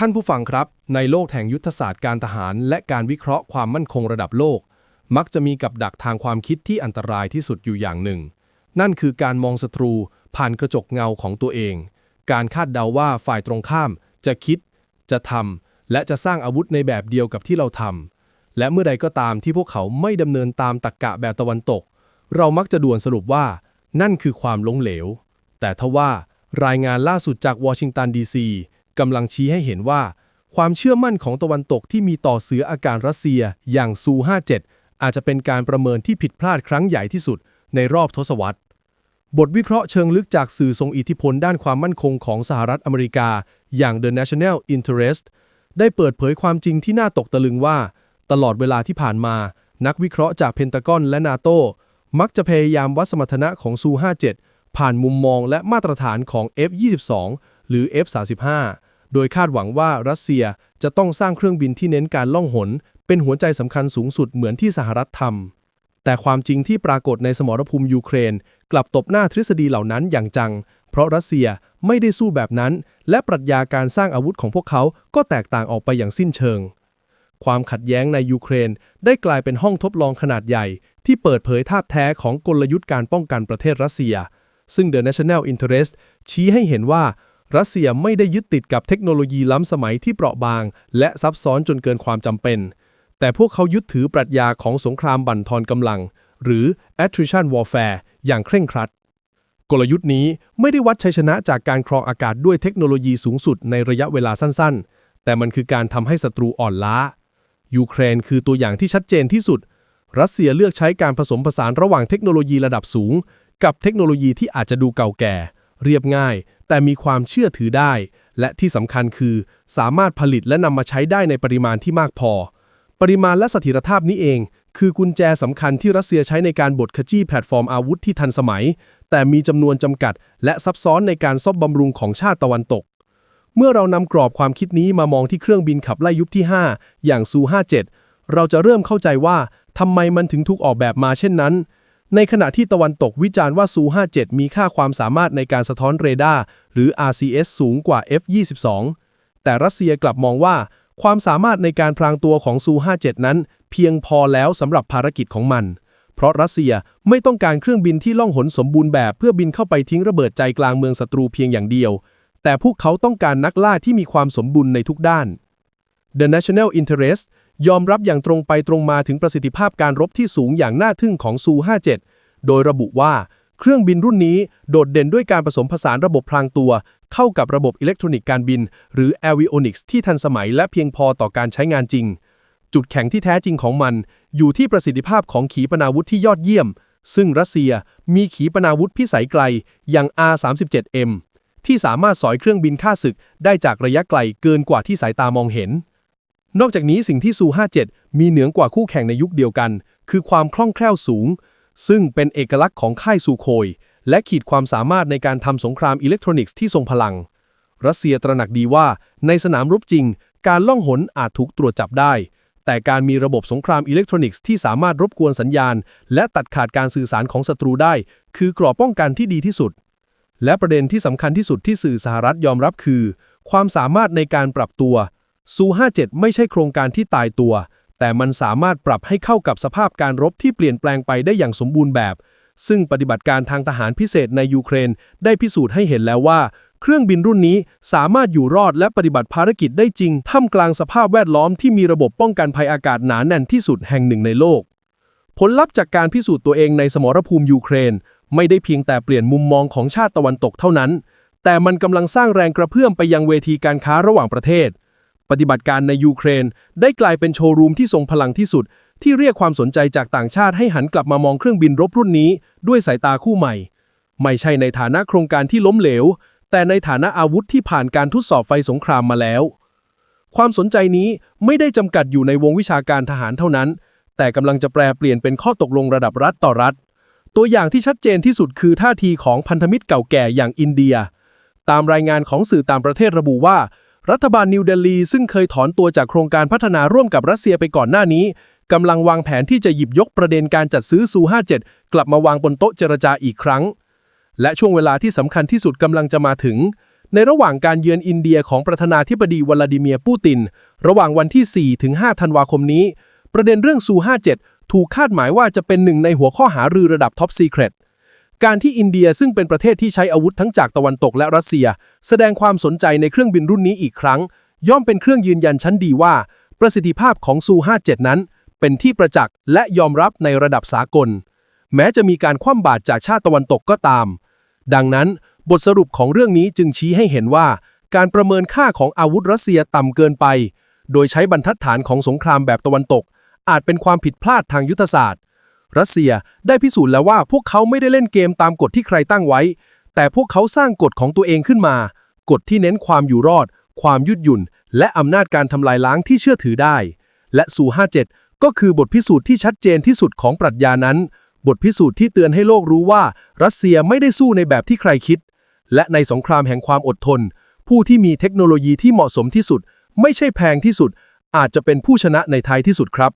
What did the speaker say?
ท่านผู้ฟังครับ ในโลกแห่งยุทธศาสตร์การทหาร และการวิเคราะห์ความมั่นคงระดับโลก มักจะมีกับดักทางความคิดที่อันตรายที่สุดอยู่อย่างหนึ่ง นั่นคือการมองศัตรู ผ่านกระจกเงาของตัวเอง การคาดเดาว่าฝ่ายตรงข้าม จะคิด จะทำและจะสร้างอาวุธในแบบเดียวกับที่เราทำและเมื่อใดก็ตามที่พวกเขาไม่ดำเนินตามตรรกะแบบตะวันตก เรามักจะด่วนสรุปว่า นั่นคือความล้มเหลว แต่ทว่า รายงานล่าสุดจากวอชิงตันดีซี กำลังชี้ให้เห็นว่า ความเชื่อมั่นของตะวันตกที่มีต่อเสืออาการรัสเซียอย่างซู 57 อาจจะเป็นการประเมินที่ผิดพลาดครั้งใหญ่ที่สุดในรอบทศวรรษ บทวิเคราะห์เชิงลึกจากสื่อทรงอิทธิพลด้านความมั่นคงของสหรัฐอเมริกา อย่าง The National Interest ได้เปิดเผยความจริงที่น่าตกตะลึงว่า ตลอดเวลาที่ผ่านมา นักวิเคราะห์จากเพนตากอนและนาโตมักจะพยายามวัดสมรรถนะของซู 57 ผ่านมุมมองและมาตรฐานของ F22 หรือ F35 โดยคาดหวังว่ารัสเซียจะต้องสร้างเครื่องบินที่เน้นการล่องหน เป็นหัวใจสำคัญสูงสุดเหมือนที่สหรัฐทำแต่ความจริงที่ปรากฏในสมรภูมิยูเครน กลับตบหน้าทฤษฎีเหล่านั้นอย่างจัง เพราะรัสเซียไม่ได้สู้แบบนั้น และปรัชญาการสร้างอาวุธของพวกเขาก็แตกต่างออกไปอย่างสิ้นเชิง ความขัดแย้งในยูเครนได้กลายเป็นห้องทดลองขนาดใหญ่ ที่เปิดเผยท่าแท้ของกลยุทธ์การป้องกันประเทศรัสเซีย ซึ่ง The National Interest ชี้ให้เห็นว่า รัสเซียไม่ได้ยึดติดกับเทคโนโลยีล้ำสมัยที่เปราะบาง และซับซ้อนจนเกินความจำเป็น แต่พวกเขายึดถือปรัชญาของสงครามบั่นทอนกำลัง หรือ attrition warfare อย่างเคร่งครัด กลยุทธ์นี้ไม่ได้วัดชัยชนะจากการครองอากาศด้วยเทคโนโลยีสูงสุดในระยะเวลาสั้นๆ แต่มันคือการทำให้ศัตรูอ่อนล้า ยูเครนคือตัวอย่างที่ชัดเจนที่สุด รัสเซียเลือกใช้การผสมผสานระหว่างเทคโนโลยีระดับสูง กับเทคโนโลยีที่อาจจะดูเก่าแก่ เรียบง่าย แต่มีความเชื่อถือได้ และที่สำคัญคือ สามารถผลิตและนำมาใช้ได้ในปริมาณที่มากพอ ปริมาณและสถียรภาพนี้เอง คือกุญแจสำคัญที่รัสเซียใช้ในการบดขยี้แพลตฟอร์มอาวุธที่ทันสมัย แต่มีจำนวนจำกัด และซับซ้อนในการซ่อมบำรุงของชาติตะวันตก เมื่อเรานำกรอบความคิดนี้มามองที่เครื่องบินขับไล่ยุคที่ 5 อย่างซู57เราจะเริ่มเข้าใจว่าทำไมมันถึงถูกออกแบบมาเช่นนั้น ในขณะที่ตะวันตกวิจารณ์ว่าซู57มีค่าความสามารถในการสะท้อนเรดาร์หรือ RCS สูงกว่า F22 แต่รัสเซียกลับมองว่า ความสามารถในการพรางตัวของซู57นั้น เพียงพอแล้วสำหรับภารกิจของมัน เพราะรัสเซียไม่ต้องการเครื่องบินที่ล่องหนสมบูรณ์แบบเพื่อบินเข้าไปทิ้งระเบิดใจกลางเมืองศัตรูเพียงอย่างเดียว แต่พวกเขาต้องการนักล่าที่มีความสมบูรณ์ในทุกด้าน The National Interest ยอมรับอย่างตรงไปตรงมาถึงประสิทธิภาพการรบที่สูงอย่างน่าทึ่งของซู 57 โดยระบุว่าเครื่องบินรุ่นนี้โดดเด่นด้วยการผสมผสานระบบพรางตัว เข้ากับระบบอิเล็กทรอนิกส์การบิน หรือ avionics ที่ทันสมัยและเพียงพอต่อการใช้งานจริง จุดแข็งที่แท้จริงของมัน อยู่ที่ประสิทธิภาพของขีปนาวุธที่ยอดเยี่ยม ซึ่งรัสเซียมีขีปนาวุธพิสัยไกลอย่าง R-37M ที่สามารถสอยเครื่องบินฆ่าศึกได้จากระยะไกลเกินกว่าที่สายตามองเห็น นอกจากนี้สิ่งที่ซู57 มีเหนือกว่าคู่แข่งในยุคเดียวกัน คือความคล่องแคล่วสูง ซึ่งเป็นเอกลักษณ์ของค่ายซูโคย และขีดความสามารถในการทำสงครามอิเล็กทรอนิกส์ที่ทรงพลัง รัสเซียตระหนักดีว่า ในสนามรบจริง การล่องหนอาจถูกตรวจจับได้ แต่การมีระบบสงครามอิเล็กทรอนิกส์ที่สามารถรบกวนสัญญาณ และตัดขาดการสื่อสารของศัตรูได้ คือกรอบป้องกันที่ดีที่สุด และประเด็นที่สำคัญที่สุดที่สื่อสหรัฐยอมรับคือ ความสามารถในการปรับตัว ซู57 ไม่ใช่โครงการที่ตายตัว แต่มันสามารถปรับให้เข้ากับสภาพการรบที่เปลี่ยนแปลงไปได้อย่างสมบูรณ์แบบ ซึ่งปฏิบัติการทางทหารพิเศษในยูเครน ได้พิสูจน์ให้เห็นแล้วว่า เครื่องบินรุ่นนี้สามารถอยู่รอดและปฏิบัติภารกิจได้จริง ท่ามกลางสภาพแวดล้อมที่มีระบบป้องกันภัยอากาศหนาแน่นที่สุดแห่งหนึ่งในโลก ผลลัพธ์จากการพิสูจน์ตัวเองในสมรภูมิยูเครน ไม่ได้เพียงแต่เปลี่ยนมุมมองของชาติตะวันตกเท่านั้น แต่มันกำลังสร้างแรงกระเพื่อมไปยังเวทีการค้าระหว่างประเทศ ปฏิบัติการในยูเครน ได้กลายเป็นโชว์รูมที่ทรงพลังที่สุด ที่เรียกความสนใจจากต่างชาติให้หันกลับมามองเครื่องบินรบรุ่นนี้ ด้วยสายตาคู่ใหม่ ไม่ใช่ในฐานะโครงการที่ล้มเหลว แต่ในฐานะอาวุธที่ผ่านการทดสอบไฟสงครามมาแล้ว ความสนใจนี้ไม่ได้จำกัดอยู่ในวงวิชาการทหารเท่านั้น แต่กำลังจะแปลเปลี่ยนเป็นข้อตกลงระดับรัฐต่อรัฐ ตัวอย่างที่ชัดเจนที่สุดคือท่าทีของพันธมิตรเก่าแก่อย่างอินเดีย ตามรายงานของสื่อต่างประเทศระบุว่า รัฐบาลนิวเดลีซึ่งเคยถอนตัวจากโครงการพัฒนาร่วมกับรัสเซียไปก่อนหน้านี้กำลังวางแผนที่จะหยิบยกประเด็นการจัดซื้อซู57 กลับมาวางบนโต๊ะเจรจาอีกครั้ง และช่วงเวลาที่สำคัญที่สุดกำลังจะมาถึง ในระหว่างการเยือนอินเดียของประธานาธิบดีวลาดิเมียร์ปูติน ระหว่างวันที่ 4 ถึง 5 ธันวาคมนี้ ประเด็นเรื่องซู57 ถูกคาดหมายว่าจะเป็นหนึ่งในหัวข้อหารือระดับท็อปซีเครต การที่อินเดียซึ่งเป็นประเทศที่ใช้อาวุธทั้งจากตะวันตกและรัสเซีย แสดงความสนใจในเครื่องบินรุ่นนี้อีกครั้ง ย่อมเป็นเครื่องยืนยันชั้นดีว่า ประสิทธิภาพของซู 57 นั้น เป็นที่ประจักษ์และยอมรับในระดับสากล แม้จะมีการคว่ำบาตรจากชาติตะวันตกก็ตาม ดังนั้นบทสรุปของเรื่องนี้จึงชี้ให้เห็นว่า การประเมินค่าของอาวุธรัสเซียต่ำเกินไป โดยใช้บรรทัดฐานของสงครามแบบตะวันตก อาจเป็นความผิดพลาดทางยุทธศาสตร์ รัสเซียได้พิสูจน์แล้วว่าพวกเขาไม่ได้เล่นเกมตามกฎที่ใครตั้งไว้ แต่พวกเขาสร้างกฎของตัวเองขึ้นมา กฎที่เน้นความอยู่รอด ความยืดหยุ่น และอำนาจการทำลายล้างที่เชื่อถือได้ และสู57 ก็คือบทพิสูจน์ที่ชัดเจนที่สุดของปรัชญานั้น บทพิสูจน์ที่เตือนให้โลกรู้ว่า รัสเซียไม่ได้สู้ในแบบที่ใครคิด และในสงครามแห่งความอดทน ผู้ที่มีเทคโนโลยีที่เหมาะสมที่สุด ไม่ใช่แพงที่สุด อาจจะเป็นผู้ชนะในท้ายที่สุดครับ